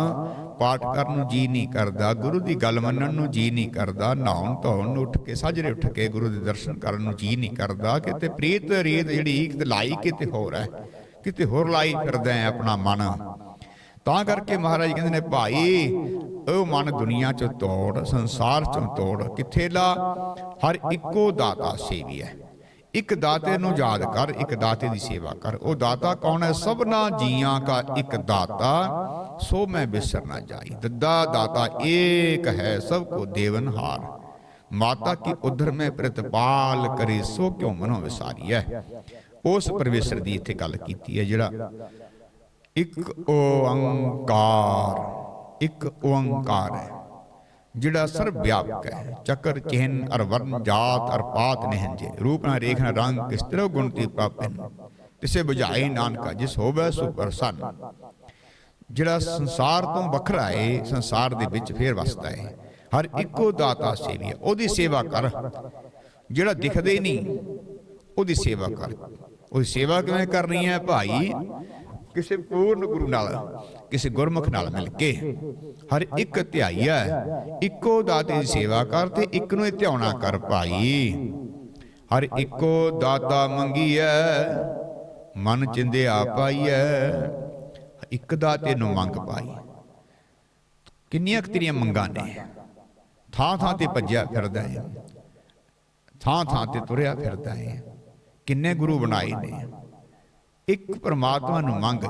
ਪਾਠ ਕਰਨ ਨੂੰ ਜੀ ਨਹੀਂ ਕਰਦਾ। ਗੁਰੂ ਦੀ ਗੱਲ ਮੰਨਣ ਨੂੰ ਜੀ ਨਹੀਂ ਕਰਦਾ। ਨਹਾਉਣ ਧੋਣ ਨੂੰ ਉੱਠ ਕੇ ਸਾਜਰੇ ਉੱਠ ਕੇ ਗੁਰੂ ਦੇ ਦਰਸ਼ਨ ਕਰਨ ਨੂੰ ਜੀ ਨਹੀਂ ਕਰਦਾ। ਕਿਤੇ ਪ੍ਰੀਤ ਰੀਤ ਜਿਹੜੀ ਕਿਤੇ ਲਾਈ ਕਿਤੇ ਹੋਰ ਹੈ। ਕਿਤੇ ਹੋਰ ਲਾਈ ਫਿਰਦਾ ਹੈ ਆਪਣਾ ਮਨ। ਤਾਂ ਕਰਕੇ ਮਹਾਰਾਜ ਕਹਿੰਦੇ ਨੇ ਭਾਈ ਉਹ ਮਨ ਦੁਨੀਆ ਚੋਂ ਤੋੜ, ਸੰਸਾਰ ਚੋਂ ਤੋੜ, ਕਿੱਥੇ ਲਾ? ਹਰ ਇੱਕੋ ਦਾਤਾ ਸੇਵੀ ਇੱਕ ਦਾਤੇ ਨੂੰ ਯਾਦ ਕਰ, ਇੱਕ ਦਾਤੇ ਦੀ ਸੇਵਾ ਕਰ। ਉਹ ਦਾਤਾ ਕੌਣ ਹੈ? ਸਭਨਾ ਜੀਆਂ ਕਾ ਇੱਕ ਦਾਤਾ, ਸੋ ਮੈਂ ਬਿਸਰ ਨਾ ਜਾਈ। ਦੱਦਾ ਦਾਤਾ ਏਕ ਹੈ, ਸਭ ਕੋ ਦੇਵਨ ਹਾਰ। ਮਾਤਾ ਕੀ ਉਧਰ ਮੈਂ ਪ੍ਰਤਪਾਲ ਕਰੇ, ਸੋ ਕਿਉ ਮਨੋ ਵਿਸਾਰੀ ਹੈ? ਉਸ ਪਰਮੇਸ਼ਰ ਦੀ ਇੱਥੇ ਗੱਲ ਕੀਤੀ ਹੈ, ਜਿਹੜਾ ਇੱਕ ਓੰਕਾਰ ਇੱਕ ਓੰਕਾਰ ਹੈ, ਜਿਹੜਾ ਸਰਬ ਵਿਆਪਕ ਹੈ। ਚੱਕਰ ਚਿਹਨ ਅਰ ਵਰਨ ਜਾਤ ਅਰ ਪਾਤ ਨਹਿੰਜੇ। ਰੂਪ ਨਾ ਰੇਖ ਨਾ ਰੰਗ ਕਿਸ ਤਰ੍ਹਾਂ ਗੁਣਤੀ ਪਾਪਨ ਤਿਸੇ 부ਝਾਏ ਨਾਨਕਾ, ਜਿਸ ਹੋਵੇ ਸੋ ਪ੍ਰਸੰਨ ਜਿਹੜਾ ਸੰਸਾਰ ਤੋਂ ਵੱਖਰਾ ਹੈ, ਸੰਸਾਰ ਦੇ ਵਿੱਚ ਫੇਰ ਵਸਦਾ ਹੈ। ਹਰ ਇੱਕੋ ਦਾਤਾ ਸੇਵੀ ਉਹਦੀ ਸੇਵਾ ਕਰ। ਜਿਹੜਾ ਦਿਖਦੇ ਨਹੀਂ, ਉਹਦੀ ਸੇਵਾ ਕਰ। ਉਹਦੀ ਸੇਵਾ ਕਿਵੇਂ ਕਰਨੀ ਹੈ ਭਾਈ? ਕਿਸੇ ਪੂਰਨ ਗੁਰੂ ਨਾਲ, ਕਿਸੇ ਗੁਰਮੁਖ ਨਾਲ ਮਿਲ ਕੇ ਹਰ ਇੱਕ ਧਿਆਈਆ ਇੱਕੋ ਦਾਤੇ ਦੀ ਸੇਵਾ ਕਰ ਤੇ ਇੱਕ ਨੂੰ ਧਿਆਉਣਾ ਕਰ ਭਾਈ। ਹਰ ਇੱਕੋ ਦਾਤਾ ਮੰਗੀਐ ਮਨ ਚਿੰਦਿਆ ਪਾਈਐ ਇੱਕ ਦਾਤੇ ਨੂੰ ਮੰਗ ਪਾਈ। ਕਿੰਨੀਆਂ ਤੇਰੀਆਂ ਮੰਗਾਂ ਨੇ? ਥਾਂ ਥਾਂ ਤੇ ਭੱਜਿਆ ਫਿਰਦਾ ਹੈ ਥਾਂ ਥਾਂ ਤੇ ਤੁਰਿਆ ਫਿਰਦਾ ਹੈ ਕਿੰਨੇ ਗੁਰੂ ਬਣਾਏ ਨੇ? ਇੱਕ ਪਰਮਾਤਮਾ ਨੂੰ ਮੰਗ।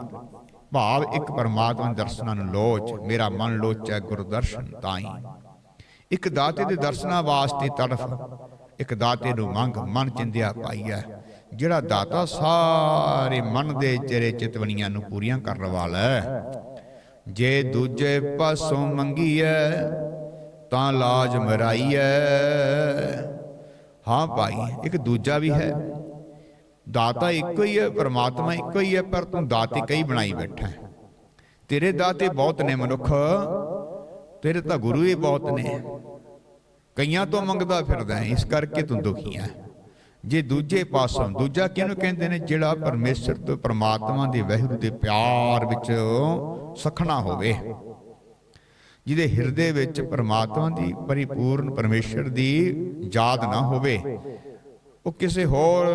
ਭਾਵ ਇੱਕ ਪਰਮਾਤਮਾ ਦਰਸ਼ਨਾਂ ਨੂੰ ਲੋਚ। ਮੇਰਾ ਮਨ ਲੋਚੈ ਗੁਰ ਦਰਸ਼ਨ ਤਾਈ। ਇੱਕ ਦਾਤੇ ਦੇ ਦਰਸ਼ਨਾਂ ਵਾਸਤੇ ਤੜਫ। ਇੱਕ ਦਾਤੇ ਨੂੰ ਮੰਗ, ਮਨ ਚਿੰਦਿਆ ਪਾਈਐ। ਜਿਹੜਾ ਦਾਤਾ ਸਾਰੇ ਮਨ ਦੇ ਚਿਹਰੇ ਚਿਤਵਣੀਆਂ ਨੂੰ ਪੂਰੀਆਂ ਕਰਨ ਵਾਲਾ ਹੈ। ਜੇ ਦੂਜੇ ਪਾਸੋਂ ਮੰਗੀਐ, ਤਾਂ ਲਾਜ ਮਰਾਈਐ। ਹਾਂ ਭਾਈ, ਇੱਕ ਦੂਜਾ ਵੀ ਹੈ। ਦਾਤਾ ਇੱਕੋ ਹੀ ਹੈ ਪਰਮਾਤਮਾ ਇੱਕੋ ਹੀ ਹੈ ਪਰ ਤੂੰ ਦਾਤੇ ਕਈ ਬਣਾਈ ਬੈਠਾ ਹੈ। ਤੇਰੇ ਦਾਤੇ ਬਹੁਤ ਨੇ ਮਨੁੱਖ ਤੇਰੇ ਤਾਂ ਗੁਰੂ ਹੀ ਬਹੁਤ ਨੇ। ਕਈਆਂ ਤੋਂ ਮੰਗਦਾ ਫਿਰਦਾ ਹੈ ਇਸ ਕਰਕੇ ਤੂੰ ਦੁਖੀ ਹੈ। ਜੇ ਦੂਜੇ ਪਾਸੋਂ ਦੂਜਾ ਕਿਹਨੂੰ ਕਹਿੰਦੇ ਨੇ ਜਿਹੜਾ ਪਰਮੇਸ਼ਰ ਤੋਂ ਪਰਮਾਤਮਾ ਦੇ ਵਹਿਰੂ ਦੇ ਪਿਆਰ ਵਿੱਚ ਸਖਣਾ ਹੋਵੇ? ਜਿਹਦੇ ਹਿਰਦੇ ਵਿੱਚ ਪਰਮਾਤਮਾ ਦੀ ਪਰਿਪੂਰਨ ਪਰਮੇਸ਼ਰ ਦੀ ਯਾਦ ਨਾ ਹੋਵੇ। ਉਹ ਕਿਸੇ ਹੋਰ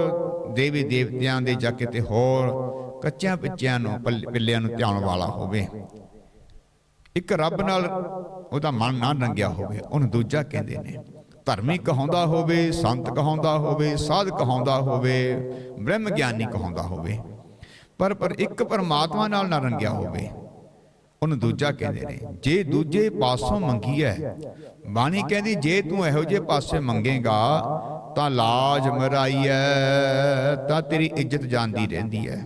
ਦੇਵੀ ਦੇਵਤਿਆਂ ਦੇ ਜਾਂ ਕਿਤੇ ਹੋਰ ਕੱਚਿਆਂ ਪਿੱਚਿਆਂ ਨੂੰ, ਪੱਲ- ਪਿੱਲਿਆਂ ਨੂੰ ਧਿਆਉਣ ਵਾਲਾ ਹੋਵੇ। ਇੱਕ ਰੱਬ ਨਾਲ ਉਹਦਾ ਮਨ ਨਾ ਰੰਗਿਆ ਹੋਵੇ, ਉਹਨੂੰ ਦੂਜਾ ਕਹਿੰਦੇ ਨੇ, ਧਰਮੀ ਕਹਾਉਂਦਾ ਹੋਵੇ, ਸੰਤ ਕਹਾਉਂਦਾ ਹੋਵੇ ਸਾਧ ਕਹਾਉਂਦਾ ਹੋਵੇ ਬ੍ਰਹਮ ਗਿਆਨੀ ਕਹਾਉਂਦਾ ਹੋਵੇ, ਪਰ ਪਰ ਇੱਕ ਪਰਮਾਤਮਾ ਨਾਲ ਨਾ ਰੰਗਿਆ ਹੋਵੇ। ਉਹਨੂੰ ਦੂਜਾ ਕਹਿੰਦੇ ਨੇ ਜੇ ਦੂਜੇ ਪਾਸੋਂ ਮੰਗੀ ਹੈ ਬਾਣੀ ਕਹਿੰਦੀ ਜੇ ਤੂੰ ਇਹੋ ਜਿਹੇ ਪਾਸੇ ਮੰਗੇਗਾ ਤਾਂ ਲਾਜ ਮਰਾਈ ਹੈ ਤਾਂ ਤੇਰੀ ਇੱਜ਼ਤ ਜਾਂਦੀ ਰਹਿੰਦੀ ਹੈ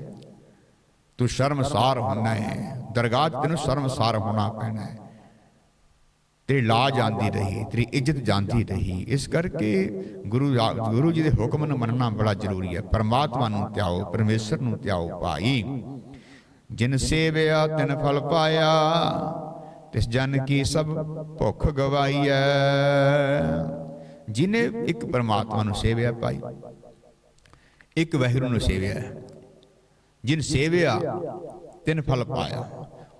ਤੂੰ ਸ਼ਰਮਸਾਰ ਹੋਣਾ ਹੈ ਦਰਗਾਹ ਤੈਨੂੰ ਸ਼ਰਮਸਾਰ ਹੋਣਾ ਪੈਣਾ ਹੈ ਤੇਰੀ ਲਾਜ ਆਂਦੀ ਰਹੀ ਤੇਰੀ ਇੱਜ਼ਤ ਜਾਂਦੀ ਰਹੀ। ਇਸ ਕਰਕੇ ਗੁਰੂ ਗੁਰੂ ਜੀ ਦੇ ਹੁਕਮ ਨੂੰ ਮੰਨਣਾ ਬੜਾ ਜ਼ਰੂਰੀ ਹੈ ਪਰਮਾਤਮਾ ਨੂੰ ਧਿਆਓ ਪਰਮੇਸ਼ਰ ਨੂੰ ਧਿਆਓ ਭਾਈ। ਜਿਨ ਸੇਵਿਆ, ਤਿਨ ਫਲ ਪਾਇਆ, ਤਿਸ ਜਨ ਕੀ ਸਭ ਭੁੱਖ ਗਵਾਈ ਗਵਾਈਐ। ਜਿਨੇ ਇੱਕ ਪਰਮਾਤਮਾ ਨੂੰ ਸੇਵਿਆ ਪਾਈ ਇੱਕ ਵਹਿਰੂ ਨੂੰ ਸੇਵਿਆ ਜਿਨ ਸੇਵਿਆ, ਤਿਨ ਫਲ ਪਾਇਆ,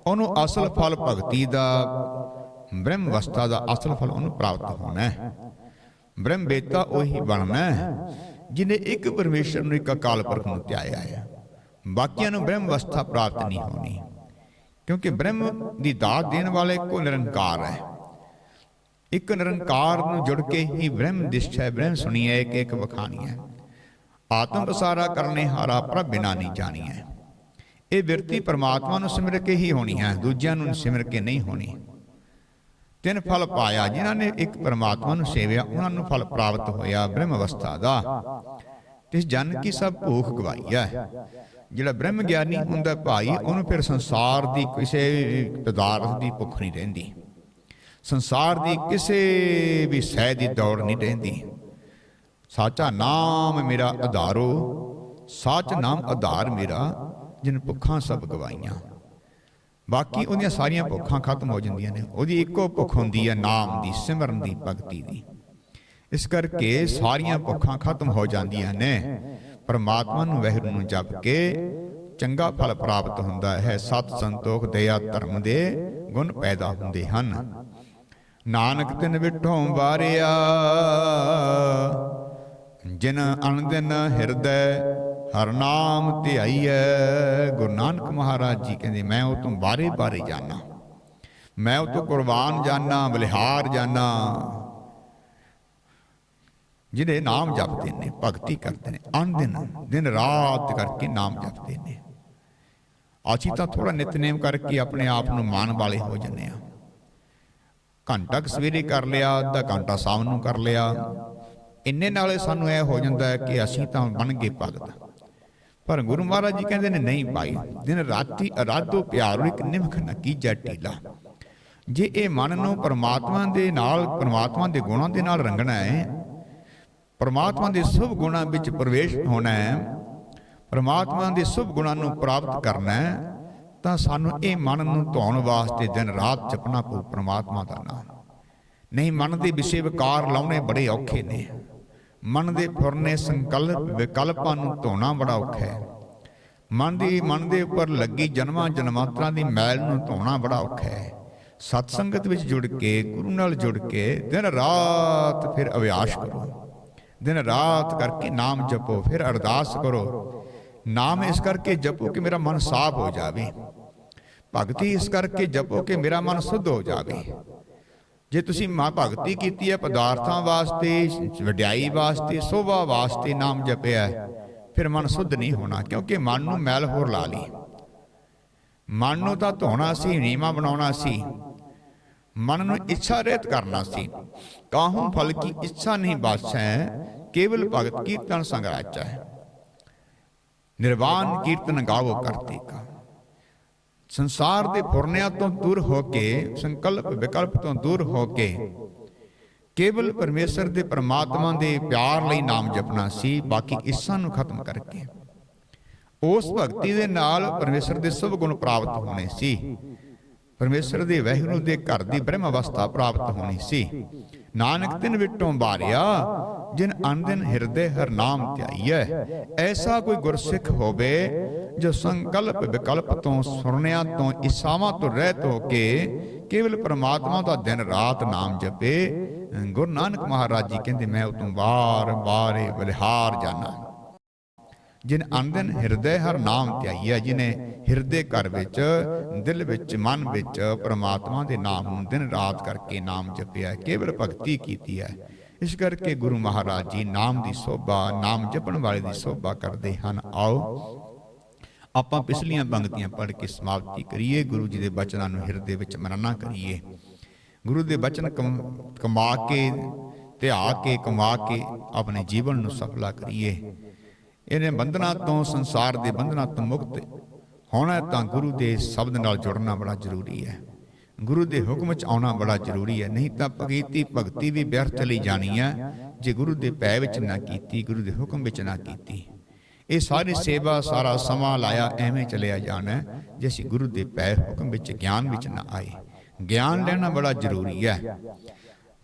ਉਹਨੂੰ ਅਸਲ ਫਲ ਭਗਤੀ ਦਾ ਬ੍ਰਹਮ ਅਵਸਥਾ ਦਾ ਅਸਲ ਫਲ ਉਹਨੂੰ ਪ੍ਰਾਪਤ ਹੋਣਾ ਹੈ। ਬ੍ਰਹਮ ਬੇਤਾ ਉਹੀ ਬਣਨਾ ਹੈ, ਜਿਨੇ ਇੱਕ ਪਰਮੇਸ਼ਰ ਨੂੰ ਇੱਕ ਅਕਾਲ ਪੁਰਖ ਨੂੰ ਧਿਆਇਆ ਹੈ। ਬਾਕੀਆਂ ਨੂੰ ਬ੍ਰਹਮ ਅਵਸਥਾ ਪ੍ਰਾਪਤ ਨਹੀਂ ਹੋਣੀ। ਕਿਉਂਕਿ ਬ੍ਰਹਮ ਦੀ ਦਾਤ ਦੇਣ ਵਾਲਾ ਇੱਕੋ ਨਿਰੰਕਾਰ ਹੈ। ਇੱਕ ਨਿਰੰਕਾਰ ਨੂੰ ਜੁੜ ਕੇ ਹੀ ਬ੍ਰਹਮ ਦਿਸ਼ਾ ਬ੍ਰਹਮ ਸੁਣੀਏ ਇੱਕ ਇੱਕ ਵਖਾਣੀ ਹੈ। ਆਤਮ ਪਸਾਰਾ ਕਰਨੇ ਹਾਰਾ ਪ੍ਰਭ ਬਿਨਾ ਨਹੀਂ ਜਾਣੀ ਹੈ। ਇਹ ਵਿਰਤੀ ਪਰਮਾਤਮਾ ਨੂੰ ਸਿਮਰ ਕੇ ਹੀ ਹੋਣੀ ਹੈ, ਦੂਜਿਆਂ ਨੂੰ ਸਿਮਰ ਕੇ ਨਹੀਂ ਹੋਣੀ। ਤਿੰਨ ਫਲ ਪਾਇਆ, ਜਿਨ੍ਹਾਂ ਨੇ ਇੱਕ ਪਰਮਾਤਮਾ ਨੂੰ ਸੇਵਿਆ, ਉਹਨਾਂ ਨੂੰ ਫਲ ਪ੍ਰਾਪਤ ਹੋਇਆ ਬ੍ਰਹਮ ਅਵਸਥਾ ਦਾ। ਤਿਸ ਜਨ ਕੀ ਸਭ ਭੂਖ ਗਵਾਈ ਹੈ। ਜਿਹੜਾ ਬ੍ਰਹਮ ਗਿਆਨੀ ਹੁੰਦਾ ਭਾਈ, ਉਹਨੂੰ ਫਿਰ ਸੰਸਾਰ ਦੀ ਕਿਸੇ ਵੀ ਪਦਾਰਥ ਦੀ ਭੁੱਖ ਨਹੀਂ ਰਹਿੰਦੀ। ਸੰਸਾਰ ਦੀ ਕਿਸੇ ਵੀ ਸਹਿ ਦੀ ਦੌੜ ਨਹੀਂ ਰਹਿੰਦੀ। ਸਾਚਾ ਨਾਮ ਮੇਰਾ ਆਧਾਰੋ, ਸਾਚ ਨਾਮ ਆਧਾਰ ਮੇਰਾ, ਜਿਨ ਭੁੱਖਾਂ ਸਭ ਗਵਾਈਆਂ। ਬਾਕੀ ਉਹਦੀਆਂ ਸਾਰੀਆਂ ਭੁੱਖਾਂ ਖਤਮ ਹੋ ਜਾਂਦੀਆਂ ਨੇ। ਉਹਦੀ ਇੱਕੋ ਭੁੱਖ ਹੁੰਦੀ ਹੈ ਨਾਮ ਦੀ, ਸਿਮਰਨ ਦੀ, ਭਗਤੀ ਦੀ। ਇਸ ਕਰਕੇ ਸਾਰੀਆਂ ਭੁੱਖਾਂ ਖਤਮ ਹੋ ਜਾਂਦੀਆਂ ਨੇ। ਪਰਮਾਤਮਾ ਨੂੰ ਵਹਿਰੂ ਨੂੰ ਜਪ ਕੇ ਚੰਗਾ ਫਲ ਪ੍ਰਾਪਤ ਹੁੰਦਾ ਹੈ। ਸਤ ਸੰਤੋਖ ਦਇਆ ਧਰਮ ਦੇ ਗੁਣ ਪੈਦਾ ਹੁੰਦੇ ਹਨ। ਨਾਨਕ ਤਿਨ ਵਿਠੋਂ ਵਾਰਿਆ। ਜਿਨ ਅਨੰਦਨ ਹਿਰਦੈ ਹਰ ਨਾਮ ਧਿਆਈਐ। ਗੁਰੂ ਨਾਨਕ ਮਹਾਰਾਜ ਜੀ ਕਹਿੰਦੇ ਮੈਂ ਉਹ ਤੋਂ ਬਾਰੇ ਬਾਰੇ ਜਾਣਾ ਮੈਂ ਉਹ ਤੋਂ ਕੁਰਬਾਨ ਜਾਣਾ ਬਲਿਹਾਰ ਜਾਣਾ ਜਿਹਦੇ ਨਾਮ ਜਪਦੇ ਨੇ, ਭਗਤੀ ਕਰਦੇ ਨੇ ਅਨ ਦਿਨ ਦਿਨ ਰਾਤ ਕਰਕੇ ਨਾਮ ਜਪਦੇ ਨੇ। ਅਸੀਂ ਤਾਂ ਥੋੜਾ ਨਿਤਨੇਮ ਕਰਕੇ ਆਪਣੇ ਆਪ ਨੂੰ ਮਾਨ ਵਾਲੇ ਹੋ ਜੰਨੇ ਆ ਘੰਟਾ ਕੁ ਸਵੇਰੇ ਕਰ ਲਿਆ, ਅੱਧਾ ਘੰਟਾ ਸ਼ਾਮ ਨੂੰ ਕਰ ਲਿਆ। ਇੰਨੇ ਨਾਲੇ ਸਾਨੂੰ ਇਹ ਹੋ ਜਾਂਦਾ ਹੈ ਕਿ ਅਸੀਂ ਤਾਂ ਬਣ ਗਏ ਭਗਤ। ਪਰ ਗੁਰੂ ਮਹਾਰਾਜ ਜੀ ਕਹਿੰਦੇ ਨੇ, ਨਹੀਂ ਭਾਈ, ਦਿਨ ਰਾਤੀ ਅਰਾਧੋ ਪਿਆਰੋ, ਇੱਕ ਨਿਮਖ ਨਾ ਕੀਜੈ ਟੀਲਾ ਜੇ ਇਹ ਮਨ ਨੂੰ ਪਰਮਾਤਮਾ ਦੇ ਨਾਲ, ਪਰਮਾਤਮਾ ਦੇ ਗੁਣਾਂ ਦੇ ਨਾਲ ਰੰਗਣਾ ਹੈ ਪਰਮਾਤਮਾ ਦੇ ਸੁਭ ਗੁਣਾਂ ਵਿੱਚ ਪ੍ਰਵੇਸ਼ ਹੋਣਾ ਹੈ। ਪਰਮਾਤਮਾ ਦੇ ਸੁਭ ਗੁਣਾਂ ਨੂੰ ਪ੍ਰਾਪਤ ਕਰਨਾ ਹੈ, ਤਾਂ ਸਾਨੂੰ ਇਹ ਮਨ ਨੂੰ ਧੋਣ ਵਾਸਤੇ ਦਿਨ ਰਾਤ ਜਪਣਾ ਪਊ ਪਰਮਾਤਮਾ ਦਾ ਨਾਮ। ਨਹੀਂ, ਮਨ ਦੇ ਵਿਸ਼ੇ ਵਿਕਾਰ ਲਾਉਣੇ ਬੜੇ ਔਖੇ ਨੇ। ਮਨ ਦੇ ਫੁਰਨੇ ਸੰਕਲਪ ਵਿਕਲਪਾਂ ਨੂੰ ਧੋਣਾ ਬੜਾ ਔਖਾ ਹੈ। ਮਨ ਦੀ ਮਨ ਦੇ ਉੱਪਰ ਲੱਗੀ ਜਨਮਾਂ ਜਨਮਾਂਤਰਾਂ ਦੀ ਮੈਲ ਨੂੰ ਧੋਣਾ ਬੜਾ ਔਖਾ ਹੈ। ਸਤਸੰਗਤ ਵਿੱਚ ਜੁੜ ਕੇ, ਗੁਰੂ ਨਾਲ ਜੁੜ ਕੇ ਦਿਨ ਰਾਤ ਫਿਰ ਅਭਿਆਸ ਕਰੋ। ਦਿਨ ਰਾਤ ਕਰਕੇ ਨਾਮ ਜਪੋ, ਫਿਰ ਅਰਦਾਸ ਕਰੋ। ਨਾਮ ਇਸ ਕਰਕੇ ਜਪੋ ਕਿ ਮੇਰਾ ਮਨ ਸਾਫ਼ ਹੋ ਜਾਵੇ। ਭਗਤੀ ਇਸ ਕਰਕੇ ਜਪੋ ਕਿ ਮੇਰਾ ਮਨ ਸੁੱਧ ਹੋ ਜਾਵੇ। ਜੇ ਤੁਸੀਂ ਮਾ ਭਗਤੀ ਕੀਤੀ ਹੈ, ਪਦਾਰਥਾਂ ਵਾਸਤੇ, ਵਡਿਆਈ ਵਾਸਤੇ, ਸੋਭਾ ਵਾਸਤੇ ਨਾਮ ਜਪਿਆ ਫਿਰ ਮਨ ਸੁੱਧ ਨਹੀਂ ਹੋਣਾ, ਕਿਉਂਕਿ ਮਨ ਨੂੰ ਮੈਲ ਹੋਰ ਲਾ ਲਈ। ਮਨ ਨੂੰ ਤਾਂ ਧੋਣਾ ਸੀ ਨੀਮਾ ਬਣਾਉਣਾ ਸੀ। ਮਨ ਨੂੰ ਇੱਛਾ ਰਹਿਤ ਕਰਨਾ ਸੀ। ਕਾਹੂ ਫਲ ਕੀ ਇੱਛਾ ਨਹੀਂ ਬਾਛੈ? ਕੇਵਲ ਭਗਤ ਕੀਰਤਨ ਸੰਗ ਰਾਚਾ ਹੈ ਨਿਰਵਾਣ ਕੀਰਤਨ ਗਾਵੋ ਕਰਤੇ ਕਾ ਸੰਸਾਰ ਦੇ ਫੁਰਨਿਆਂ ਤੋਂ ਦੂਰ ਹੋ ਕੇ ਸੰਕਲਪ ਵਿਕਲਪ ਤੋਂ ਦੂਰ ਹੋ ਕੇ ਕੇਵਲ ਪਰਮੇਸ਼ਰ ਦੇ ਪਰਮਾਤਮਾ ਦੇ ਪਿਆਰ ਲਈ ਨਾਮ ਜਪਣਾ ਸੀ ਬਾਕੀ ਇੱਛਾ ਨੂੰ ਖਤਮ ਕਰਕੇ। ਉਸ ਭਗਤੀ ਦੇ ਨਾਲ ਪਰਮੇਸ਼ਰ ਦੇ ਸਭ ਗੁਣ ਪ੍ਰਾਪਤ ਹੋਣੇ ਸੀ। ਪਰਮੇਸ਼ਰ ਦੇ ਵਹਿਗੁਰੂ ਦੇ ਘਰ ਦੀ ਬ੍ਰਹਮ ਅਵਸਥਾ ਪ੍ਰਾਪਤ ਹੋਣੀ ਸੀ। ਨਾਨਕ ਤਿਨ ਵਿਟੋਂ ਬਾਰਿਆ ਜਿਨ ਅਨੰਦਨ ਹਿਰਦੇ ਹਰ ਨਾਮ ਧਿਆਈਐ। ਐਸਾ ਕੋਈ ਗੁਰਸਿੱਖ ਹੋਵੇ, ਜੋ ਸੰਕਲਪ ਵਿਕਲਪ ਤੋਂ ਸੁਰਨਿਆਂ ਤੋਂ ਇਸਾਵਾਂ ਤੋਂ ਰਹਿਤ ਹੋ ਕੇ ਕੇਵਲ ਪ੍ਰਮਾਤਮਾ ਦਾ ਦਿਨ ਰਾਤ ਨਾਮ ਜਪੇ। ਗੁਰੂ ਨਾਨਕ ਮਹਾਰਾਜ ਜੀ ਕਹਿੰਦੇ, ਮੈਂ ਉਹ ਤੋਂ ਵਾਰ ਬਾਰੇ ਬਲਿਹਾਰ ਜਾਣਾ। ਜਿਨ ਅਨੰਦਨ ਹਿਰਦੈ ਹਰ ਨਾਮ ਧਿਆਈਐ, ਜਿਨੇ ਹਿਰਦੇ ਘਰ ਵਿੱਚ, ਦਿਲ ਵਿੱਚ, ਮਨ ਵਿੱਚ ਪ੍ਰਮਾਤਮਾ ਦੇ ਨਾਮ ਨੂੰ ਦਿਨ ਰਾਤ ਕਰਕੇ ਨਾਮ ਜਪਿਆ ਕੇਵਲ ਭਗਤੀ ਕੀਤੀ ਹੈ ਇਸ ਕਰਕੇ ਗੁਰੂ ਮਹਾਰਾਜ ਜੀ ਨਾਮ ਦੀ ਸੋਭਾ, ਨਾਮ ਜਪਣ ਵਾਲੇ ਦੀ ਸੋਭਾ ਕਰਦੇ ਹਨ। ਆਓ, ਆਪਾਂ ਪਿਛਲੀਆਂ ਪੰਕਤੀਆਂ ਪੜ੍ਹ ਕੇ ਸਮਾਪਤੀ ਕਰੀਏ, ਗੁਰੂ ਜੀ ਦੇ ਬਚਨਾਂ ਨੂੰ ਹਿਰਦੇ ਵਿੱਚ ਮਨਨਾ ਕਰੀਏ। ਗੁਰੂ ਦੇ ਬਚਨ ਕਮ- ਕਮਾ ਕੇ, ਧਿਆ ਕੇ, ਕਮਾ ਕੇ ਆਪਣੇ ਜੀਵਨ ਨੂੰ ਸਫਲਾ ਕਰੀਏ। ਇਹਨੇ ਬੰਧਨਾਂ ਤੋਂ ਸੰਸਾਰ ਦੇ ਬੰਧਨਾਂ ਤੋਂ ਮੁਕਤ ਹੋਣਾ ਤਾਂ ਗੁਰੂ ਦੇ ਸ਼ਬਦ ਨਾਲ ਜੁੜਨਾ ਬੜਾ ਜ਼ਰੂਰੀ ਹੈ। ਗੁਰੂ ਦੇ ਹੁਕਮ ਚ ਆਉਣਾ ਬੜਾ ਜ਼ਰੂਰੀ ਹੈ। ਨਹੀਂ ਤਾਂ ਭਗਤੀ ਭਗਤੀ ਵੀ ਵਿਅਰਥ ਚਲੀ ਜਾਣੀ ਹੈ। ਜੇ ਗੁਰੂ ਦੇ ਪੈ ਵਿੱਚ ਨਾ ਕੀਤੀ, ਗੁਰੂ ਦੇ ਹੁਕਮ ਵਿੱਚ ਨਾ ਕੀਤੀ। ਇਹ ਸਾਰੀ ਸੇਵਾ, ਸਾਰਾ ਸਮਾਂ ਲਾਇਆ ਐਵੇਂ ਚਲਿਆ ਜਾਣਾ ਜੇ ਅਸੀਂ ਗੁਰੂ ਦੇ ਪੈ ਹੁਕਮ ਵਿੱਚ ਗਿਆਨ ਵਿੱਚ ਨਾ ਆਏ। ਗਿਆਨ ਲੈਣਾ ਬੜਾ ਜ਼ਰੂਰੀ ਹੈ।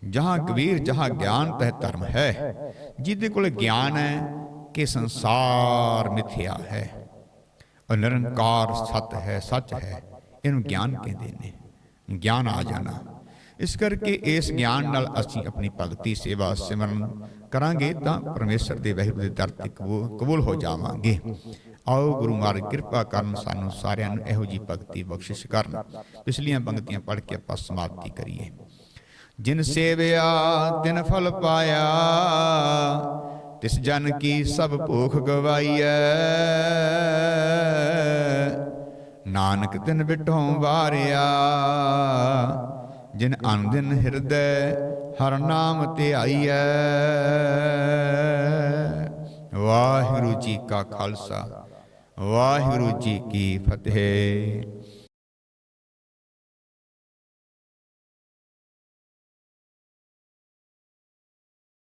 ਜਹਾਂ ਕਬੀਰ, ਜਹਾਂ ਗਿਆਨ ਤਹਿ ਧਰਮ ਹੈ। ਜਿਹਦੇ ਕੋਲ ਗਿਆਨ ਹੈ ਕਿ ਸੰਸਾਰ ਮਿਥਿਆ ਹੈ। ਔਰ ਨਿਰੰਕਾਰ ਸਤ ਹੈ, ਸੱਚ ਹੈ, ਇਹਨੂੰ ਗਿਆਨ ਕਹਿੰਦੇ ਨੇ। ਗਿਆਨ ਆ ਜਾਣਾ। ਇਸ ਕਰਕੇ ਇਸ ਗਿਆਨ ਨਾਲ ਅਸੀਂ ਆਪਣੀ ਭਗਤੀ, ਸੇਵਾ, ਸਿਮਰਨ ਕਰਾਂਗੇ ਤਾਂ ਪਰਮੇਸ਼ਰ ਦੇ ਵਹਿਬ ਦੇ ਦਰ ਤੇ ਕਬੂਲ ਹੋ ਜਾਵਾਂਗੇ। ਆਓ ਗੁਰੂ ਮਹਾਰਾਜ, ਕਿਰਪਾ ਕਰਨ ਸਾਨੂੰ ਸਾਰਿਆਂ ਨੂੰ ਇਹੋ ਜੀ ਭਗਤੀ ਬਖਸ਼ਿਸ਼ ਕਰਨ। ਪਿਛਲੀਆਂ ਪੰਕਤੀਆਂ ਪੜ੍ਹ ਕੇ ਆਪਾਂ ਸਮਾਪਤੀ ਕਰੀਏ। ਜਿਨ ਸੇਵਿਆ, ਤਿਨ ਫਲ ਪਾਇਆ ਤਿਸ ਜਨ ਕੀ ਸਭ ਭੂਖ ਗਵਾਈਐ। ਨਾਨਕ ਤਿਨ ਬਿਟੋਂ ਵਾਰਿਆ, ਜਿਨ ਅਨਦਿਨ ਹਿਰਦੈ, ਹਰ ਨਾਮ ਧਿਆਈਐ। ਵਾਹਿਗੁਰੂ ਜੀ ਕਾ ਖਾਲਸਾ, ਵਾਹਿਗੁਰੂ ਜੀ ਕੀ ਫਤਿਹ।